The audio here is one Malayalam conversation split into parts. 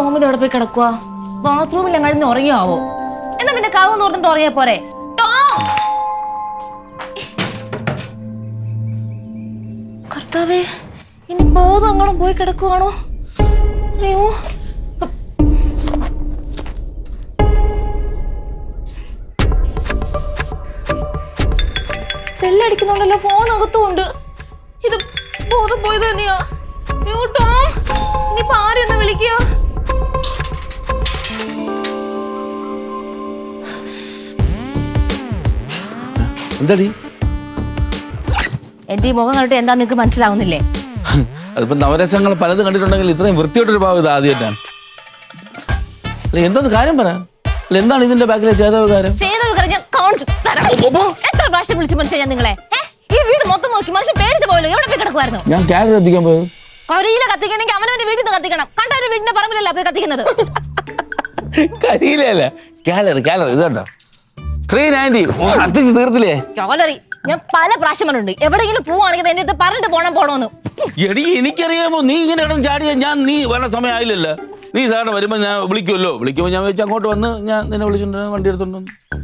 ടോമിത് എവിടെ പോയി കിടക്കുക ബാത്റൂമിൽ എങ്ങനെ ഉറങ്ങിയാവോ? എന്നാ പിന്നെ കാവ് തോർന്നിട്ട് ഉറങ്ങിയ പോരെ. കർത്താവേ ഇനി ബോധം അങ്ങോട്ടും പോയി കിടക്കുവാണോ? അയ്യോ. ബെല്ലടിക്കുന്നുണ്ടല്ലോ ഫോൺ അകത്തുമുണ്ട് ഇത് ബോധം പോയത് തന്നെയാ. അയ്യോ ടോം ഇനിയിപ്പോ ആരെയൊന്ന് വിളിക്കുക? എന്താടി എന്റെ ഈ മുഖം കണ്ടിട്ട് എന്താ നിനക്ക് മനസ്സിലാവുന്നില്ലേ? അതിപ്പോ നവരസങ്ങൾ പലതും കണ്ടിട്ടുണ്ടെങ്കിൽ ഇത്രയും വൃത്തിയോട്ടൊരു ഭാവം ഇത് ആദ്യമായിട്ടാണ് അല്ല എന്തോന്ന് കാര്യം പറ. അല്ല എന്താണ് ഇതിന്റെ ബാക്കിലെ ചേതവകാരം? ചെയ്തത് കാര്യം ഞാൻ കാണിച്ചു തരാം. എത്ര പ്രാവശ്യം വിളിച്ചു മനുഷ്യ ഞാൻ നിങ്ങളെ? ഏ? ഈ വീട് മൊത്തം നോക്കി മനുഷ്യൻ പേടിച്ചു പോയല്ലോ. എവിടെ പോയി കിടക്കുമായിരുന്നു ഞാൻ ക്യാരറ്റ് എത്തിക്കാൻ പോയത്. കരിയില കത്തിക്കണമെങ്കിൽ അവനവന്റെ വീട്ടിൽ നിന്ന് കത്തിക്കണം. കണ്ടവരുടെ വീടിന്റെ പറമ്പിലല്ല പോയി കത്തിക്കുന്നത്? കരിയിലല്ല കാലറി കാലറി ഇത് കണ്ടോ? ത്രീ നയന്റി കത്തിച്ച് തീർത്തില്ലേ? ചോലറി ഞാൻ പല പ്രാവശ്യം പറഞ്ഞിട്ടുണ്ട്. എവിടെയെങ്കിലും പോവാണെങ്കിൽ എന്റെ അടുത്ത് പറഞ്ഞിട്ട് പോണം പോണോന്ന്. എടി എനിക്കറിയാമോ നീ ഇങ്ങനെ ഇടം ചാടിയ ഞാൻ നീ വരണ സമയം ആയില്ലല്ലോ. നീ സാറിന് വരുമ്പോ ഞാൻ വിളിക്കുമല്ലോ വിളിക്കുമ്പോ ഞാൻ വെച്ച് അങ്ങോട്ട് വന്ന് ഞാൻ നിന്നെ വിളിച്ചിട്ടുണ്ട് വണ്ടി എടുത്തോണ്ട്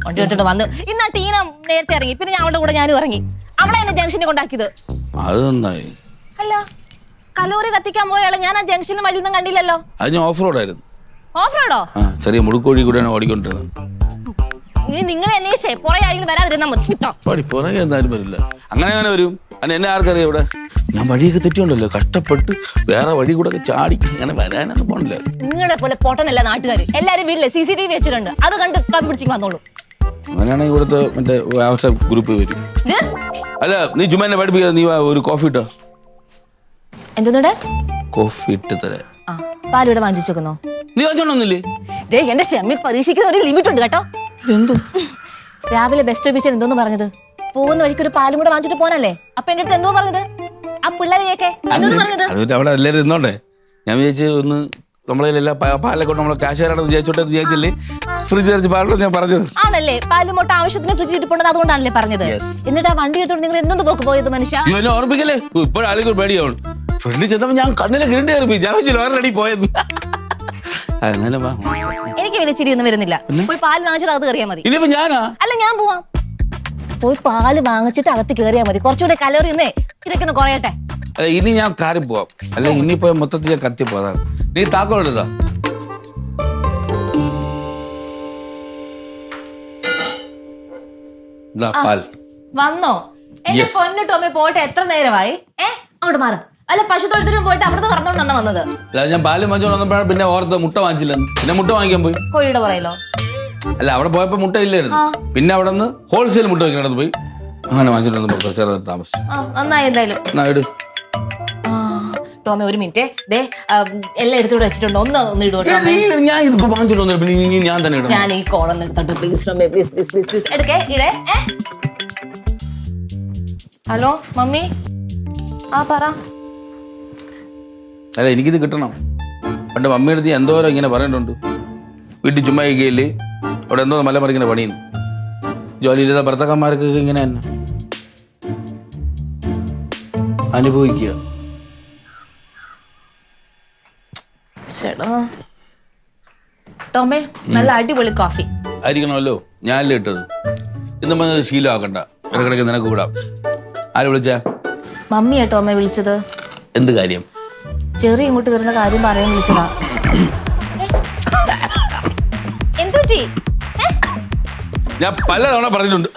വണ്ടി എടുത്തിട്ട് വന്ന്. ഇന്നാ ടീന നേരത്തെ ഇറങ്ങി. പിന്നെ ഞാൻ അവളുടെ കൂടെ ഞാനും ഇറങ്ങി. അവളെ എന്നെ ജംഗ്ഷനിൽ കൊണ്ടാക്കിയത്. അത് നന്നായി. അല്ല കലോറി കത്തിക്കാൻ പോയാളെ ഞാൻ ആ ജംഗ്ഷനിൽ വഴിയൊന്നും കണ്ടില്ലല്ലോ. അത് ഞാൻ ഓഫ് റോഡായിരുന്നു ഓഫ് റോഡോ ആ ചെറിയ മുടുക്കോഴി കൂടെയാണ് ഓടിക്കൊണ്ടിരുന്നത്. ഇനി നിങ്ങൾ അന്വേഷിച്ചേ. പുറകെ ആരെങ്കിലും വരാതിരുന്നാ മതി. കേട്ടോ? എന്തായാലും വരില്ല. അങ്ങനെ അങ്ങനെ വരും. അല്ല എന്നെ ആർക്കറിയാം ഇവിടെ? ഞാൻ വഴിയൊക്കെ തെറ്റിയുണ്ടല്ലോ. കഷ്ടപ്പെട്ട് വേറെ വഴി കൂടെ ഒക്കെ ചാടി അങ്ങനെ വരാനൊന്നും പോണില്ല. നിങ്ങളെ പോലെ പൊട്ടനല്ല നാട്ടുകാർ എല്ലാരും വീട്ടിലെ സി സി ടി വി വെച്ചിട്ടുണ്ട്. അത് കണ്ട് കണ്ടുപിടിച്ച് വന്നോളൂ. അങ്ങനെയാണെങ്കിൽ ഇവിടുത്തെ മറ്റേ വാട്സാപ്പ് ഗ്രൂപ്പ് വരും. ഇത് അല്ല നീ എന്നെ പഠിപ്പിക്കാതെ നീ വാ, ഒരു കോഫി ഇട്ടോ? എന്തോന്നുടെ കോഫി ഇട്ട് തരാം. ആ പാലിവിടെ വാങ്ങിച്ചു വെക്കുന്നോ നീ വാങ്ങിച്ചോണ്ടൊന്നില്ലേ ദേ എന്റെ ക്ഷമി പരീക്ഷിക്കുന്ന ഒരു ലിമിറ്റ് ഉണ്ട് കേട്ടോ. എന്തോ? രാവിലെ ബെസ്റ്റ് ഓഫീസിൽ എന്തോന്ന് പറഞ്ഞത്? പോകുന്ന വഴിക്ക് ഒരു പാലും കൂടെ വാങ്ങിച്ചിട്ട് പോനല്ലേ അപ്പൊ എന്റെ അടുത്ത് എന്തോ പറഞ്ഞത്? ആ പിള്ളേരെ കേക്കെ എന്തോന്ന് പറഞ്ഞത്? അവിടെ എല്ലാവരും ഇരുന്നോണ്ടേ. ഞാൻ വിചാരിച്ചു ഒന്ന് നമ്മളെ എല്ലാ പാലൊക്കെ കൊണ്ട് നമ്മളെ കാശ് വരാണെന്ന് വിചാരിച്ചോട്ടെ എന്ന് വിചാരിച്ചില്ലേ? ഫ്രിഡ്ജ് അടിച്ച് പാലുള്ളത് ഞാൻ പറഞ്ഞത്? ആണല്ലേ? പാലും മുട്ട ആവശ്യത്തിന് ഫ്രിഡ്ജിൽ ഇരിപ്പുണ്ടെന്ന് അതുകൊണ്ടാണല്ലേ പറഞ്ഞത്? എന്നിട്ട് ആ വണ്ടി എടുത്തോണ്ട് നിങ്ങൾ എന്തൊന്ന് പോക്ക് പോയത് മനുഷ്യ? എന്നെ ഓർമ്മിക്കല്ലേ? ഒരു പേടിയാവും. ഫ്രണ്ടിൽ ചെന്നപ്പോ ഞാൻ കണ്ണിലെ കിരണ്ടി കയറി ഞാൻ അടി പോയത് വാ. എനിക്ക് വലിയ ചിരി ഒന്നും വരുന്നില്ല പോയി പാൽ വാങ്ങിച്ചിട്ട് അകത്ത് കയറിയാൽ മതി. ഇനിയിപ്പോ ഞാനാ? അല്ല ഞാൻ പോവാം. പോയി പാൽ വാങ്ങിച്ചിട്ട് അകത്ത് കയറിയാൽ മതി. കുറച്ചുകൂടെ കലോറി ഒന്നേ ഇതൊക്കെ ഒന്ന് കുറയട്ടെ. അല്ല ഇനി ഞാൻ കാര്യം പോവാം. അല്ല ഇനിയിപ്പോ മൊത്തത്തിൽ ഞാൻ കത്തി പോകാം നീ പാൽ. വന്നോ. എന്റെ പൊന്നിട്ടോ പോട്ടെ എത്ര നേരമായി? ഏ അങ്ങോട്ട് മാറും. അല്ല പശു തൊഴുത്തിനും പോയിട്ട് അവിടുന്ന് കറന്നോണ്ടാണ് വന്നത്. അല്ല ഞാൻ പാൽ വാങ്ങിച്ചോണ്ട് വന്നപ്പോഴാണ് പിന്നെ ഓർത്ത് മുട്ട വാങ്ങിച്ചില്ല പിന്നെ മുട്ട വാങ്ങിക്കാൻ പോയി. കോഴിയുടെ പറയലോ അല്ല അവിടെ പോയപ്പോ മുട്ട ഇല്ലായിരുന്നു. പിന്നെ അവിടെ നിന്ന് ഹോൾസെയിൽ മുട്ട വയ്ക്കണത് പോയി. അങ്ങനെ വാങ്ങിച്ചിട്ട് വന്നപ്പോ കുറച്ച് താമസിച്ചു. ആ നന്നായി എന്തായാലും. എന്നാ ഇട്. ആ, ടോമി ഒരു മിനിറ്റ്. ദേ ആ, എല്ലാം എടുത്തുകൂടെ വെച്ചിട്ടുണ്ട്. ഒന്ന് ഒന്ന് ഇടുവോ ഏ, ടോമി. നീ- ഞാൻ ഇത് വാങ്ങിച്ചോണ്ട് വന്നില്ല. പിന്നെ ഇനി ഞാൻ തന്നെ ഇടണം. ഞാൻ ഈ കോളം എടുത്തോട്ട് please Tommy please please please please എടുക്കേ ഇടേ ഏ? Hello mummy? ആ പറ. അല്ല എനിക്കിത് കിട്ടണം. പണ്ട് മമ്മിയെടുത്ത് ഞാൻ എന്തോരം ഇങ്ങനെ പറയുന്നുണ്ട് വീട്ടിൽ ചുമ്മാ ഇരിക്കുകയില്ലേ? അവിടെ എന്തോ മല മറിക്കുന്ന പണിയുന്നു. ജോലിയില്ലാത്ത ഭർത്താക്കന്മാർക്ക് ഇങ്ങനെ തന്നെ. അനുഭവിക്കുക. ടോമേ നല്ല അടിപൊളി കോഫി ആയിരിക്കണമല്ലോ. ഞാനല്ലേ ഇട്ടത്. ഇന്ന് പറഞ്ഞത് ശീലമാക്കണ്ട. ഇടക്കിടക്ക് നിനക്ക് കൂടാം. ആര് വിളിച്ചാ? മമ്മിയാ ടോമെ വിളിച്ചത്. എന്ത് കാര്യം? ചെറിയ ഇങ്ങോട്ട് വരുന്ന കാര്യം പറയാൻ വിളിച്ചതാ. എന്തുപറ്റി ഞാൻ പല തവണ പറഞ്ഞിട്ടുണ്ട്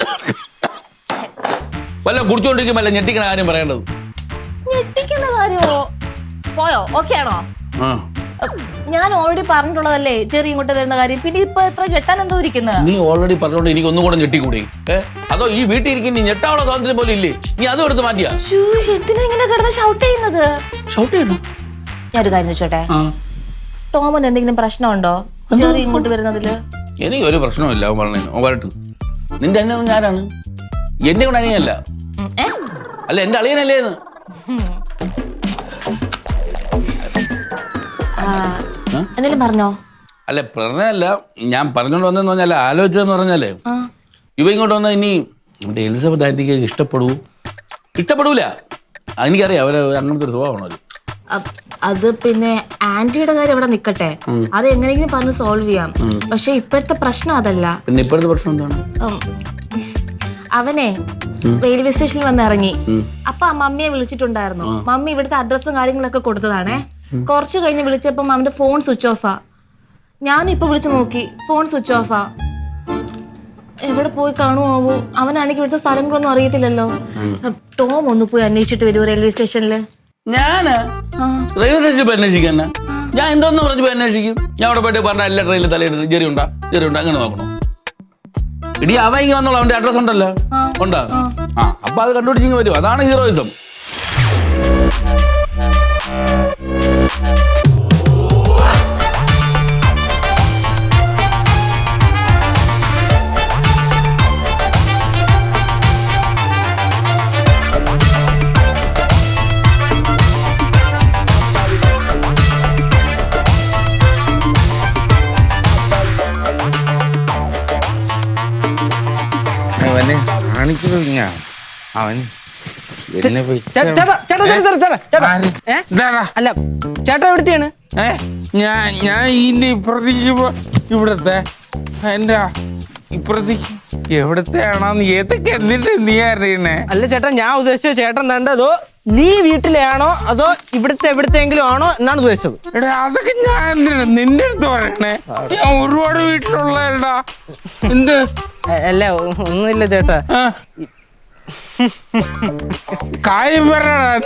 വല്ല കുടിച്ചോണ്ടിരിക്കുമ്പോൾ അല്ല ഞെട്ടിക്കണ കാര്യം പറയേണ്ടത്? ഞെട്ടിക്കുന്ന കാര്യമോ പോയോ? ഓക്കെ ആണോ? ആ. ഞാൻ ഓൾറെഡി പറഞ്ഞിട്ടുള്ളതല്ലേ ചെറിയ ഇങ്ങോട്ട് വരുന്ന കാര്യം? പിന്നെ ഇപ്പൊ എത്ര കെട്ടാൻ എന്തോ ഇരിക്കുന്നത് നീ ഓൾറെഡി പറഞ്ഞോണ്ട് എനിക്ക് ഒന്നും കൂടെ ഞെട്ടിക്കൂടി? ഏ? അതോ ഈ വീട്ടിൽ ഇരിക്കുന്ന നീ ഞെട്ടാനുള്ള സ്വാതന്ത്ര്യം പോലും ഇല്ലേ? നീ അതും എടുത്ത് മാറ്റിയാ? എന്തിനാ ഇങ്ങനെ കിടന്ന് ഷൗട്ട് ചെയ്യുന്നത്? ഷൗട്ട് ചെയ്യണം? ഞാനൊരു കാര്യം ചോട്ടെ ടോമൻ ടോമന് എന്തെങ്കിലും പ്രശ്നമുണ്ടോ? ചെറിയ ഇങ്ങോട്ട് വരുന്നതിൽ? എനിക്ക് ഒരു പ്രശ്നമില്ല അവൻ വരട്ട് നിന്റെ അന്നെ ഞാനാണ് എന്റെ കൂടെ അനിയല്ല അല്ല എന്റെ അളിയനല്ലേന്ന് ആ, എന്തെങ്കിലും പറഞ്ഞോ? അല്ല പറഞ്ഞല്ല ഞാൻ പറഞ്ഞോണ്ട് വന്നെന്ന് പറഞ്ഞാൽ ആലോചിച്ചതെന്ന് പറഞ്ഞാലേ ഇവ ഇങ്ങോട്ട് വന്നാൽ ഇനി നമ്മുടെ എലിസബത്ത് ആന്റിക്ക് ഇഷ്ടപ്പെടൂ? ഇഷ്ടപ്പെടൂല. എനിക്കറിയാം അവരെ അങ്ങനത്തെ ഒരു സ്വഭാവമാണ് അവർ. അത് പിന്നെ ആന്റിയുടെ കാര്യം അവിടെ നിക്കട്ടെ. അത് എങ്ങനെയെങ്കിലും പറഞ്ഞ് സോൾവ് ചെയ്യാം. പക്ഷെ ഇപ്പോഴത്തെ പ്രശ്നം അതല്ല. പിന്നെ ഇപ്പോഴത്തെ പ്രശ്നം എന്താണ്? അവനെ റെയിൽവേ സ്റ്റേഷനിൽ വന്ന് ഇറങ്ങി. അപ്പൊ ആ മമ്മിയെ വിളിച്ചിട്ടുണ്ടായിരുന്നു. മമ്മി ഇവിടുത്തെ അഡ്രസ്സും കാര്യങ്ങളൊക്കെ കൊടുത്തതാണേ. കുറച്ച് കഴിഞ്ഞ് വിളിച്ചപ്പം അവന്റെ ഫോൺ സ്വിച്ച് ഓഫാ ഞാനും ഇപ്പൊ വിളിച്ചു നോക്കി. ഫോൺ സ്വിച്ച് ഓഫാ എവിടെ പോയി കാണുമോ അവനാണെങ്കിൽ ഇവിടുത്തെ സ്ഥലങ്ങളൊന്നും അറിയത്തില്ലല്ലോ. ടോം ഒന്ന് പോയി അന്വേഷിച്ചിട്ട് വരുമോ റെയിൽവേ സ്റ്റേഷനിൽ ഞാൻ? റെയിൽവേ സ്റ്റേഷനിൽ പോയി അന്വേഷിക്കാൻ ഞാൻ എന്തോന്ന് പറഞ്ഞു പോയി അന്വേഷിക്കും. ഞാൻ അവിടെ പോയിട്ട് പറഞ്ഞ എല്ലാ ട്രെയിനിൽ തലയിട്ട് ജെറി ഉണ്ടാ? ജെറി ഉണ്ടാ? അങ്ങനെ നോക്കണോ? ഇടി അവ ഇങ്ങനെ വന്നോളൂ. അവന്റെ അഡ്രസ് ഉണ്ടല്ലോ. ഉണ്ടാ? ആ. അപ്പൊ അത് കണ്ടുപിടിച്ചിങ്ങ് വരും. അതാണ് ഹീറോയിസം അവൻ എന്നെ പോയി ചേ- ചേട്ടാ ചേട്ടാ ചേട്ടാ ചേട്ടാ ചേട്ടാ ചേട്ടാ ആര്? ഏ? ഇതാടാ. അല്ല ചേട്ടാ എവിടുത്തെയാണ് ഏ ഞാൻ ഞാൻ ഇതിന്റെ ഇപ്പുറത്തേക്ക് പോ- ഇവിടത്തെ എന്റെ ഇപ്പുറത്തേക്ക് എവിടത്തെ ആണോന്ന് ഏതൊക്കെ എന്നിട്ട് നീ അറിയണേ അല്ല ചേട്ടാ ഞാൻ ഉദ്ദേശിച്ച ചേട്ടൻ തണ്ടതോ അതോ നീ വീട്ടിലാണോ അതോ ഇവിടുത്തെ എവിടത്തെങ്കിലും ആണോ എന്നാണ് ഉദ്ദേശിച്ചത്? എടാ അതൊക്കെ ഞാൻ എന്തിനാ നിന്റെ അടുത്ത് പറയണേ? ഞാൻ ഒരുപാട് വീട്ടിലുള്ള എന്ത്? അല്ല ഒന്നുമില്ല ചേട്ടാ. ആ. കാര്യം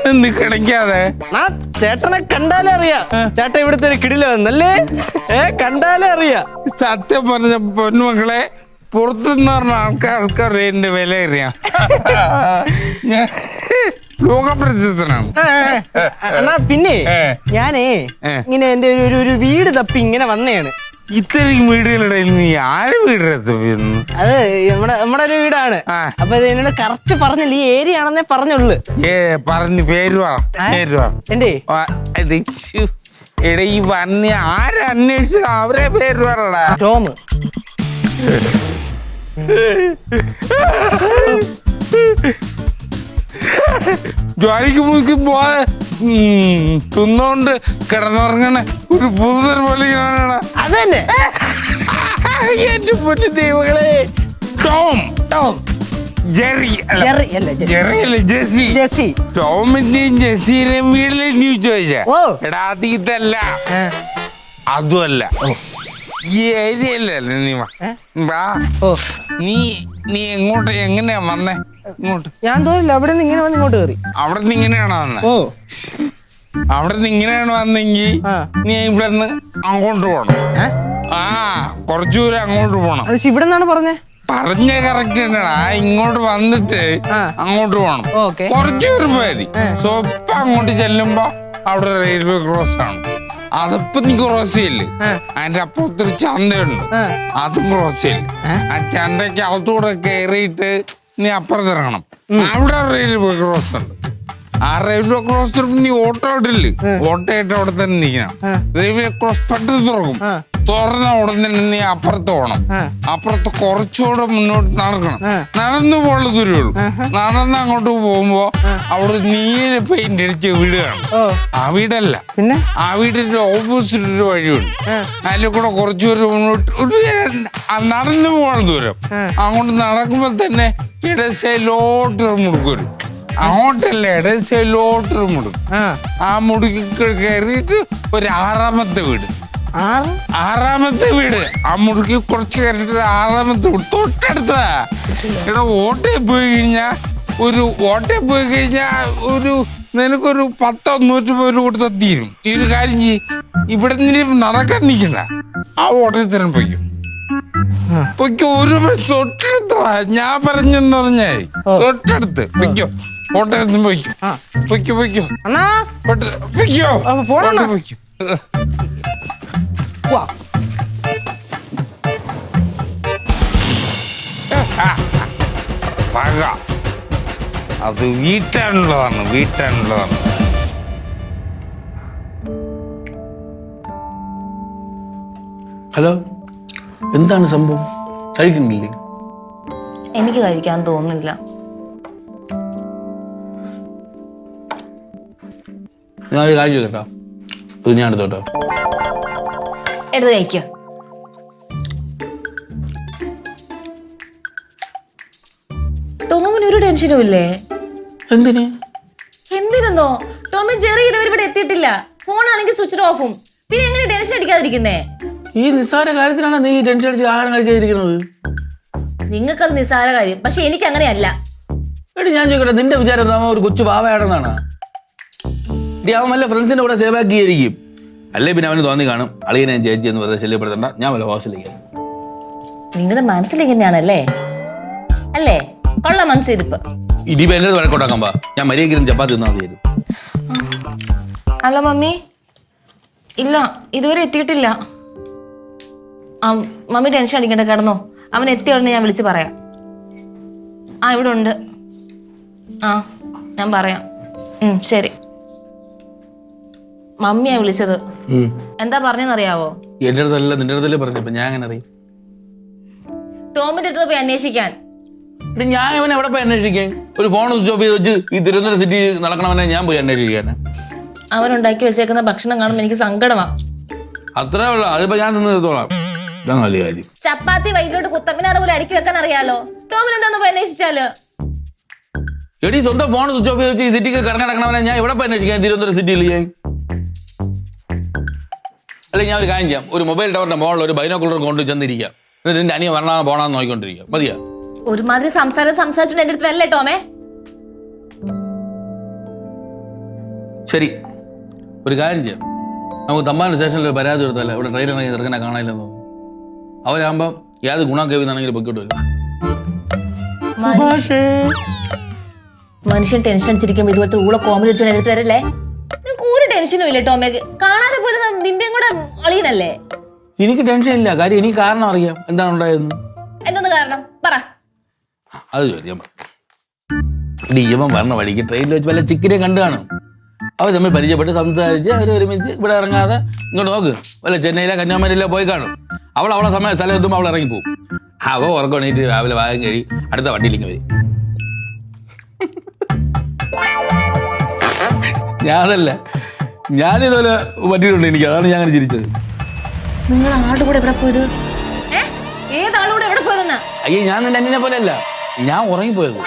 നിന്ന് കിടക്കാതെ. ആ ചേട്ടനെ കണ്ടാലേ അറിയാ. ചേട്ടൻ ഇവിടുത്തെ ഒരു കിടില വന്നല്ലേ ഏ കണ്ടാലേ അറിയാ. സത്യം പറഞ്ഞ പൊന്മക്കളെ പുറത്തുനിന്ന് പറഞ്ഞ ആൾക്കാർ ആൾക്കാർ എന്റെ വില അറിയാം. ഞാൻ ആ, എന്നാ പിന്നെ. ഞാനേ ഇങ്ങനെ എന്റെ ഒരു- ഒരു വീട് തപ്പി ഇങ്ങനെ വന്നതാണ് ഇത്രയും വീടുകളിടയിൽ നീ ആര് വീടെത്തുന്നു അത് നമ്മുടെ നമ്മുടെ ഒരു വീടാണ്. അപ്പൊ എന്നോട് കറക്റ്റ് പറഞ്ഞില്ല ഈ ഏരിയ ആണെന്നേ പറഞ്ഞുള്ളു. ഏ പറഞ്ഞു പേര് പേര് എന്റെ. എടാ ഈ വന്നി ആരന്വേഷിച്ചു അവരെ പേര് പറടാ. ടോം. ജോലിക്ക് മുക്കി പോവാതെ തിന്നോണ്ട് കിടന്നുറങ്ങണ ഒരു പുതുതൽ പോലെ അതന്നെ. അത് തന്നെ എന്റെ പൊന്നു ദൈവങ്ങളെ. Tom Tom. ജെറി അല്ല, ജെറി അല്ല ജെ- ജെറി അല്ല ജെസി. ജെസി. ടോമിന്റെയും ജെസ്സിയുടെയും വീട്ടിലെ ന്യൂസ് ചോദിച്ചാ ഓ. എടാ അത് ഇതല്ല. അതുമല്ല. ഈ ഏരിയയിലല്ലേ നീ വാ. വാ. നീ നീ എങ്ങോട്ട് എങ്ങനെയാ വന്നേ? ഇങ്ങോട്ട്. ഞാൻ തോന്നില്ല അവിടെ നിന്ന് ഇങ്ങനെ വന്ന് ഇങ്ങോട്ട് കയറി. അവിടെ നിന്ന് ഇങ്ങനെയാണോ വന്നത് ഓ. അവിടെ നിന്ന് ഇങ്ങനെയാണ് വന്നെങ്കിൽ നീ ഇവിടെ നിന്ന് അങ്ങോട്ട് പോണം. ആ കുറച്ചു ദൂരം അങ്ങോട്ട് പോണം. പക്ഷെ ഇവിടെ നിന്നാണ് പറഞ്ഞേ? പറഞ്ഞ കറക്റ്റ് തന്നെയാണ്. ആ ഇങ്ങോട്ട് വന്നിട്ട് അങ്ങോട്ട് പോണം. ഓക്കേ. കുറച്ചു ദൂരം മതി ആ. അങ്ങോട്ട് ചെല്ലുമ്പോ അവിടെ റെയിൽവേ ക്രോസ് ആണ്. അതിപ്പോ നീ ക്രോസ് ചെയ്യില്ലേ. അതിന്റെ അപ്പുറത്തൊരു ചന്തയുണ്ട്. അതും ക്രോസ് ചെയ്യില്ല? ആ. ആ ചന്തയ്ക്ക് അകത്തൂടെ കയറിയിട്ട് നീ അപ്പുറത്ത് ഇറങ്ങണം. അവിടെ റെയിൽവേ ക്രോസ് ഉണ്ട്. ആ റെയിൽവേ ക്രോസ് നീ ഓട്ടോ ഇട്ടില്ലേ ഓട്ടോ ആയിട്ട് അവിടെ തന്നെ നിൽക്കണം. റെയിൽവേ ക്രോസ് പെട്ടെന്ന് തുറക്കും. തുറന്ന ഉടനെ നീ അപ്പുറത്ത് പോകണം. അപ്പുറത്ത് കുറച്ചുകൂടെ മുന്നോട്ട് നടക്കണം. നടന്നു പോകാനുള്ള ദൂരേ ഉള്ളൂ. നടന്ന് അങ്ങോട്ട് പോകുമ്പോ അവിടെ നീല പെയിന്റ് അടിച്ച വീടുകയാണ് ആ വീടല്ല. പിന്നെ? ആ വീടിന്റെ ഓപ്പോസിറ്റ് ഒരു വഴിയുണ്ട്. അതിൽ കൂടെ കുറച്ചു ദൂരം മുന്നോട്ട് ഒരു നടന്നു പോകാൻ ദൂരം. അങ്ങോട്ട് നടക്കുമ്പോ തന്നെ ഇടസൈലോട്ട് മുടുക്ക് അങ്ങോട്ടല്ല ഇടസൈലോട്ട് മുടുക്കും. ആ. മുടുക്കി കയറിയിട്ട് ഒരു ആറാമത്തെ വീട്. ആറാമത്തെ വീട്. ആ മുറിക്ക് കുറച്ച് കഴിഞ്ഞിട്ട് ആറാമത്തെ വീട്. തൊട്ടടുത്താ ഇവിടെ ഓട്ടയിൽ പോയി കഴിഞ്ഞാ ഒരു ഓട്ടയിൽ പോയി കഴിഞ്ഞാ ഒരു നിനക്കൊരു പത്തോ നൂറ്റി രൂപ കൊടുത്ത് തീരും. ഈ ഒരു കാര്യം ചെയ്യ്. ഇവിടെ നിന്ന് നടക്കാൻ നിൽക്കണ്ട. ആ ഓട്ടയിൽ തന്നെ പൊയ്ക്കും. പൊയ്ക്കോ ഒരു തൊട്ടടുത്ത ഞാൻ പറഞ്ഞെന്ന് പറഞ്ഞേ. തൊട്ടടുത്ത്. പൊയ്ക്കോ. ഓട്ടത്തിൽ പൊയ്ക്കോ. പൊയ്ക്കോ പൊയ്ക്കോ. പൊയ്ക്കോ. പൊയ്ക്കോ. വാ പക അത് വീട്ടാനുള്ളതാണ് വീട്ടാനുള്ളതാണ് ഹലോ എന്താണ് സംഭവം? കഴിക്കുന്നില്ലേ? എനിക്ക് കഴിക്കാൻ തോന്നുന്നില്ല. ഞാൻ ഒരു കാര്യം കേട്ടോ ഇത് ഞാൻ എടുത്തോട്ടോ. എടുത്ത് കഴിക്കോ. ടോമിന് ഒരു ടെൻഷനും ഇല്ലേ? എന്തിന്? എന്തിനെന്നോ? ടോമി ജെറി ഇതുവരെ ഇവിടെ എത്തിയിട്ടില്ല. ഫോണാണെങ്കിൽ സ്വിച്ച് ഓഫും പിന്നെ എങ്ങനെ ടെൻഷൻ അടിക്കാതിരിക്കുന്നേ? ഈ നിസ്സാര കാര്യത്തിലാണ് നീ ടെൻഷൻ അടിച്ച് ആഹാരം കഴിക്കാതിരിക്കുന്നത് നിങ്ങൾക്കത് നിസ്സാര കാര്യം. പക്ഷെ എനിക്ക് അങ്ങനെയല്ല. എടി ഞാൻ ചോദിക്കട്ടെ നിന്റെ വിചാരം അവൻ ഒരു കൊച്ചു പാവയാണെന്നാണ് ഇടി അവൻ വല്ല ഫ്രണ്ട്സിന്റെ കൂടെ സേവ് ആക്കിയിരിക്കും അല്ലേ പിന്നെ അവന് തോന്നി കാണും. അളിയനെ ചേച്ചി എന്ന് വെറുതെ ശല്യപ്പെടുത്തണ്ട. ഞാൻ വല്ല ഹോസ്റ്റലിലേക്ക് നിങ്ങളുടെ മനസ്സിൽ ഇങ്ങനെയാണല്ലേ അല്ലേ? കൊള്ള മനസ്സിരിപ്പ് ഇനിയിപ്പോ എന്റെ വഴക്കോട്ടാക്കാൻ പാ. ഞാൻ മരിയെങ്കിലും ചപ്പാത്തി തിന്നാൽ മതിയായിരുന്നു ഹലോ മമ്മി. ഇല്ല ഇതുവരെ എത്തിയിട്ടില്ല. ആ മമ്മി ടെൻഷൻ അടിക്കണ്ട കിടന്നോ. അവൻ എത്തിയ ഉടനെ ഞാൻ വിളിച്ച് പറയാം. ആ ഇവിടെ ഉണ്ട്. ആ ഞാൻ പറയാം. ഉം, ശരി. മമ്മിയാ വിളിച്ചത്. എന്താ പറഞ്ഞെന്നറിയാവോ? എന്റെ അടുത്തല്ല നിന്റെ അടുത്തല്ലേ പറഞ്ഞപ്പോ ഞാൻ അറിയും? ടോമിന്റെ അടുത്ത് പോയി അന്വേഷിക്കാൻ. എടി ഞാൻ അവനെ എവിടെ പോയി അന്വേഷിക്കാൻ? ഒരു ഫോൺ സ്വിച്ച് ഓഫ് ചെയ്ത് വെച്ച് ഈ തിരുവനന്തപുരം സിറ്റി നടക്കണവനെ ഞാൻ പോയി അന്വേഷിക്കാൻ അവൻ ഉണ്ടാക്കി വെച്ചേക്കുന്ന ഭക്ഷണം കാണുമ്പോൾ എനിക്ക് സങ്കടമാ. അത്രേ ഉള്ളു. അതിപ്പോ ഞാൻ നിന്ന് കാര്യം. ചപ്പാത്തി വൈകിട്ടോട്ട് കുത്തമ്പിനാറ് പോലെ അടുക്കി വെക്കാൻ അറിയാലോ ടോമിന് എന്താന്ന് പോയി അന്വേഷിച്ചാൽ? എടി സ്വന്തം ഫോൺ സ്വിച്ച് ഓഫ് ചെയ്ത് വെച്ച് ഈ സിറ്റിക്ക് കറങ്ങി നടക്കണവനെ ഞാൻ എവിടെ പോയി അന്വേഷിക്കാൻ? തിരുവനന്തപുരം സിറ്റിയിൽ ഞാൻ. അല്ലെങ്കിൽ ഞാൻ ഒരു കാര്യം ചെയ്യാം. ഒരു മൊബൈൽ ടവറിന്റെ മുകളിൽ ഒരു ബൈനോക്കുലർ കൊണ്ട് ചെന്നിരിക്കാം. എന്നിട്ട് നിന്റെ അനിയ വരണ പോണാന്ന് നോക്കിക്കൊണ്ടിരിക്കാം മതിയാ? ഒരുമാതിരി സംസാരം സംസാരിച്ചോണ്ട് എന്റെ അടുത്ത് വരല്ലേ ടോമേ? ശരി. ഒരു കാര്യം ചെയ്യാം. നമുക്ക് തമ്പാൻ സ്റ്റേഷനിൽ ഒരു പരാതി കൊടുത്തല്ല ഇവിടെ ട്രെയിൻ ഇറങ്ങി ചെറുക്കനെ കാണാനില്ലെന്ന് അവരാകുമ്പം ഏത് ഗുണം കേവിന്നാണെങ്കിൽ പൊക്കിട്ട് വരും. മനുഷ്യൻ ടെൻഷൻ അടിച്ചിരിക്കുമ്പോ ഇതുപോലത്തെ ഊള കോമഡി അടിച്ചോണ്ട് എടുത്ത് വരല്ലേ? ടെൻഷനും ഇല്ല ടോമേക്ക് കാണാതെ പോയത് നിന്റെയും കൂടെ അളിയനല്ലേ? എനിക്ക് ടെൻഷൻ ഇല്ല കാര്യം എനിക്ക് കാരണം അറിയാം. എന്താണ് ഉണ്ടായതെന്ന്. എന്താണ് കാരണം? പറ. അത് ചോദിക്കാം. ഇവൻ പറഞ്ഞ വഴിക്ക് ട്രെയിനിൽ വെച്ച് വല്ല ചിക്കനെ കണ്ടു കാണും. അവർ തമ്മിൽ പരിചയപ്പെട്ട് സംസാരിച്ച് അവർ ഒരുമിച്ച് ഇവിടെ ഇറങ്ങാതെ ഇങ്ങോട്ട് നോക്ക്. വല്ല ചെന്നൈയിലെ കന്യാകുമാരിയിലോ പോയി കാണും. അവൾ അവളെ സമയ സ്ഥലം എത്തുമ്പോൾ അവൾ ഇറങ്ങിപ്പോവും അവ ഉറക്കണീറ്റ് രാവിലെ വാഗം കഴി അടുത്ത വണ്ടിയിലേക്ക് വരും. ഞാനല്ല. ഞാനിതുപോലെ പറ്റിയിട്ടുണ്ട് എനിക്ക്. അതാണ് ഞാൻ അങ്ങനെ ചിരിച്ചത്. നിങ്ങൾ ആളുടെ കൂടെ എവിടെ പോയത്? ഏതാളൂടെ എവിടെ പോയതെന്ന്? അയ്യേ ഞാൻ നിന്റെ അന്യനെ പോലെ അല്ല ഞാൻ ഉറങ്ങിപ്പോയത്.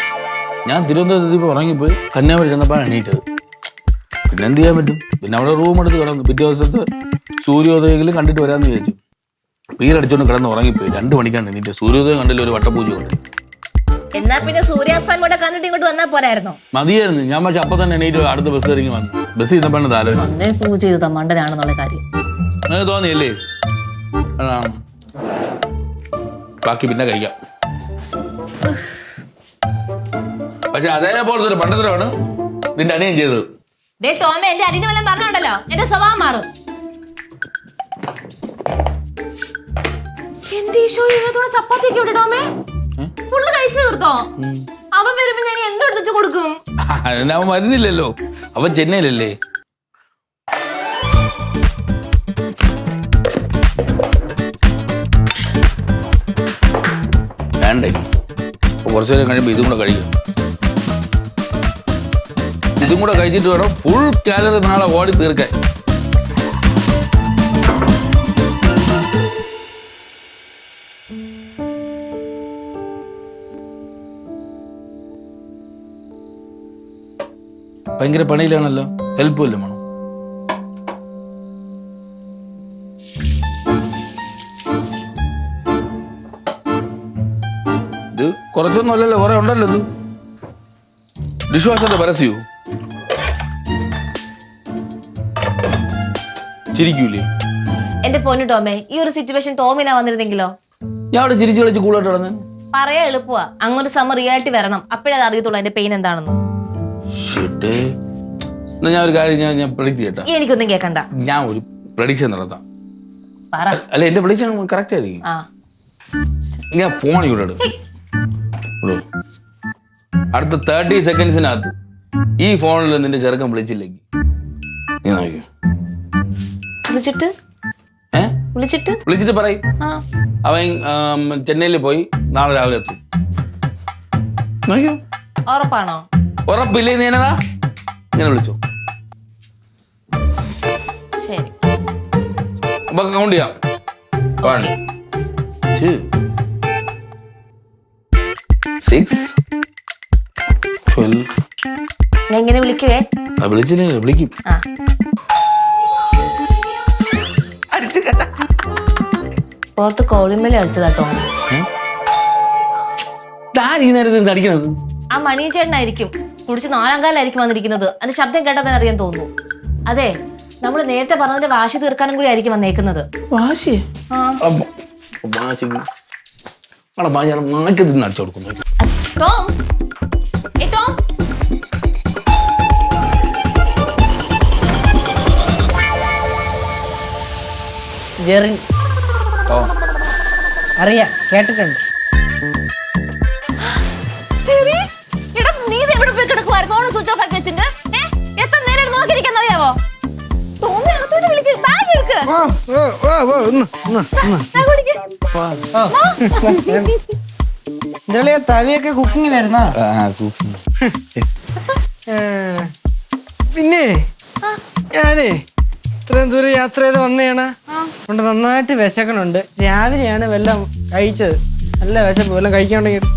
ഞാൻ തിരുവനന്തപുരത്ത് ഇപ്പോൾ ഉറങ്ങിപ്പോയി കന്യാകുമാരി ചെന്നപ്പോഴാണ് എണീറ്റത്. പിന്നെ എന്ത് ചെയ്യാൻ പറ്റും? പിന്നെ അവിടെ റൂം എടുത്ത് കിടന്നു പിറ്റേ ദിവസത്തെ സൂര്യോദയെങ്കിലും കണ്ടിട്ട് വരാമെന്ന് വിചാരിച്ചു. വീലടിച്ചുകൊണ്ട് കിടന്ന് ഉറങ്ങിപ്പോയി. രണ്ട് മണിക്കാണ് എണീറ്റ് സൂര്യോദയം കണ്ടില്ല ഒരു വട്ടപൂജ കൊണ്ട്. എന്നാ പിന്നെ സൂര്യാസ്തമയം കൂടെ കണ്ടിട്ട് ഇങ്ങോട്ട് വന്നാ പോരായിരുന്നോ? മതിയായിരുന്നു. ഞാൻ പക്ഷെ അപ്പൊ തന്നെ എണീറ്റ് അടുത്ത ബസ് ഇറങ്ങി വന്നു. ബസ് ഇരുന്നപ്പോഴാണ് താലോചന അന്നേ പൂജ ചെയ്ത മണ്ടനാണെന്നുള്ള കാര്യം. നിങ്ങൾക്ക് തോന്നിയല്ലേ? അതാണ് ബാക്കി പിന്നെ കഴിക്കാം. പക്ഷെ അതേപോലത്തെ ഒരു പണ്ടത്തരമാണ് നിന്റെ അനിയൻ ചെയ്തത്. ദേ ടോമ എന്റെ അരിന് വല്ലതും പറഞ്ഞുണ്ടല്ലോ. എന്റെ സ്വഭാവം മാറും. എന്റെ ഈശോ ഇവത്തോടെ ചപ്പാത്തിയൊക്കെ ഇവിടെ ടോമേ? ഫുള്ള് കഴിച്ചു തീർത്തോ? അവൻ വരുമ്പോ ഞാൻ എന്തെടുത്തു കൊടുക്കും? അവൻ വരുന്നില്ലല്ലോ. അവൻ ചെന്നൈയിലല്ലേ? വേണ്ടേ? കുറച്ചു നേരം കഴിയുമ്പോൾ ഇതും കൂടെ കഴിക്കും. ഇതും കൂടെ കഴിച്ചിട്ട് വേണം ഫുൾ കാലറി നാളെ ഓടി തീർക്കാൻ. ഭയങ്കര പണിയിലാണല്ലോ. ഹെൽപ്പ് വല്ലതും വേണം? ഇത് കുറച്ചൊന്നും അല്ലല്ലോ കുറെ ഉണ്ടല്ലോ ഇത്. ഡിഷ് വാഷറിന്റെ പരസ്യവും ചിരിക്കൂലേ? എന്റെ പൊന്നു ടോമേ ഈ ഒരു സിറ്റുവേഷൻ ടോമിനാ വന്നിരുന്നെങ്കിലോ? ഞാൻ അവിടെ ചിരിച്ചു കളിച്ച് കൂളായിട്ട് നടന്നു. പറയാ എളുപ്പമാ അങ്ങോട്ട് സമ റിയാലിറ്റി വരണം. അപ്പോഴേ അത് അറിയത്തുള്ളൂ എന്റെ പെയിൻ എന്താണെന്ന്. എന്നാ ഞാൻ ഒരു കാര്യം ഞാൻ ഞാൻ പ്രഡിക്റ്റ് ചെയ്യട്ടെ. എനിക്കൊന്നും കേക്കണ്ട. ഞാൻ ഒരു പ്രഡിക്ഷൻ നടത്താം. പറ. അല്ല എന്റെ പ്രഡിക്ഷൻ കറക്റ്റ് ആയിരിക്കും. ആ. ഞാൻ ഫോൺ ഇവിടെ. അടുത്ത തേർട്ടി സെക്കൻഡ്സിനകത്ത് ഈ ഫോണിൽ നിന്റെ ചെറുക്കൻ വിളിച്ചില്ലെങ്കിൽ നീ നോക്കിയോ വിളിച്ചിട്ട്? ഏ? വിളിച്ചിട്ട്? വിളിച്ചിട്ട് പറയും. ആ. അവൻ ചെന്നൈയിൽ പോയി. നാളെ രാവിലെ എത്തും. നോക്കിയോ ഉറപ്പാണോ? ഉറപ്പില്ലേ നീ എന്നതാ? ഇങ്ങനെ വിളിച്ചു. ശരി. അപ്പൊ കൗണ്ട് ചെയ്യാം. വൺ ടു സിക്സ് ട്വൽവ് ഞാൻ ഇങ്ങനെ വിളിക്കുവേ? വിളിച്ചില്ലേ? വിളിക്കും. ആ. പുറത്ത് കോളിമേലെ അടിച്ചതാട്ടോ താൻ ഈ നേരത്തെ അടിക്കണത്? ആ മണിയേട്ടനായിരിക്കും കുടിച്ച് നാലാം കാലായിരിക്കും വന്നിരിക്കുന്നത്. അതിന്റെ ശബ്ദം കേട്ടാൽ തന്നെ അറിയാൻ തോന്നുന്നു. അതെ നമ്മൾ നേരത്തെ പറഞ്ഞതിന്റെ വാശി തീർക്കാനും കൂടി ആയിരിക്കും വന്നേക്കുന്നത്. വാശി? അടിച്ചു കൊടുക്കുന്നു. ടോം. ഏ ടോം. ജെറിൻ. ഓ അറിയാം കേട്ടിട്ടുണ്ട്. ഇതളിയ തവിയൊക്കെ കുക്കിങ്ങിലായിരുന്നാ? പിന്നെ ഞാനേ ഇത്രയും ദൂരം യാത്ര ചെയ്ത് വന്നതാണ് കൊണ്ട് നന്നായിട്ട് വിശക്കണുണ്ട് രാവിലെയാണ് വെള്ളം കഴിച്ചത്. നല്ല വിശപ്പ് വെള്ളം കഴിക്കാൻ തുടങ്ങിയിട്ട്.